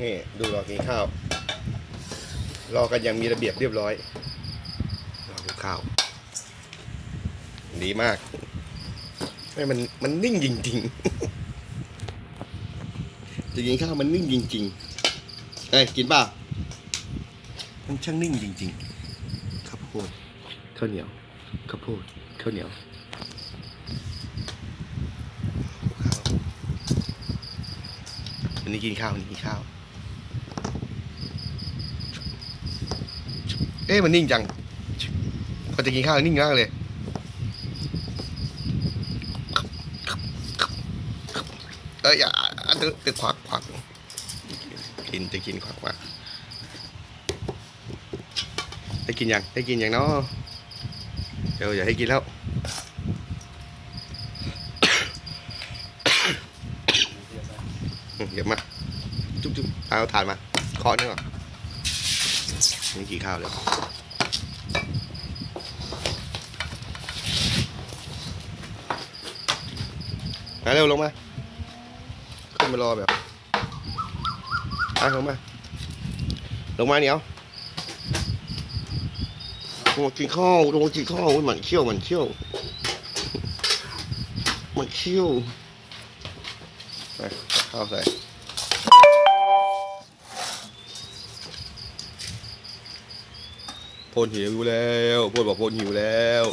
นี่ดูรอกินข้าว รอกันยังมีระเบียบเรียบร้อย รอกินข้าว ดีมากไม่มันมันนิ่งจริงๆจะกินข้าวมันนิ่งจริงๆเอ้ยกินเปล่ามันช่างนิ่งจริงๆข้าวโพดข้าวเหนียวข้าวโพดข้าวเหนียวข้าววันนี้กินข้าววันนี้กินข้าว เอ๊ะมันนิ่งจังพอจะกินข้าวนิ่งมากเลยเอ้ยอย่าตึกตึกควักควักกินจะกินควักควักได้กินยังได้กินยังเนาะเดี๋ยวอย่าให้กินแล้วเดี๋ยวมาจุ๊บจุ๊บเอาถ่านมาเคาะนี่ก่อน นี่กี่ข้าวเลยมาเร็วลงมา ขึ้นมารอแบบไปลงมา ลงมาเหนียวลงกินข้าวลงกินข้าวมันเขี้ยวมันเขี้ยวมันเขี้ยวไปข้าวใส่ พลหิวแล้วพลบอกพลหิวแล้ว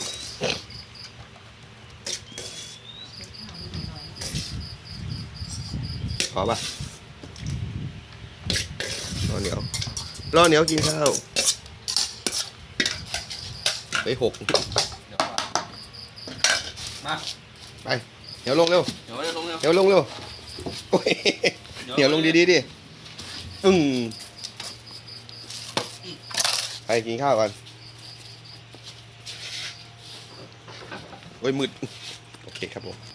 ขอปะรอเหนียวรอเหนียวกินข้าวไปหกเดี๋ยวก่อนมาไปเหนียวลงเร็วเดี๋ยวจะลงเร็วเหนียวลงเร็วโอ้ยเหนียวลงดีๆดิอึ้งไป กินข้าวก่อนโอ้ยมืด โอเคครับผม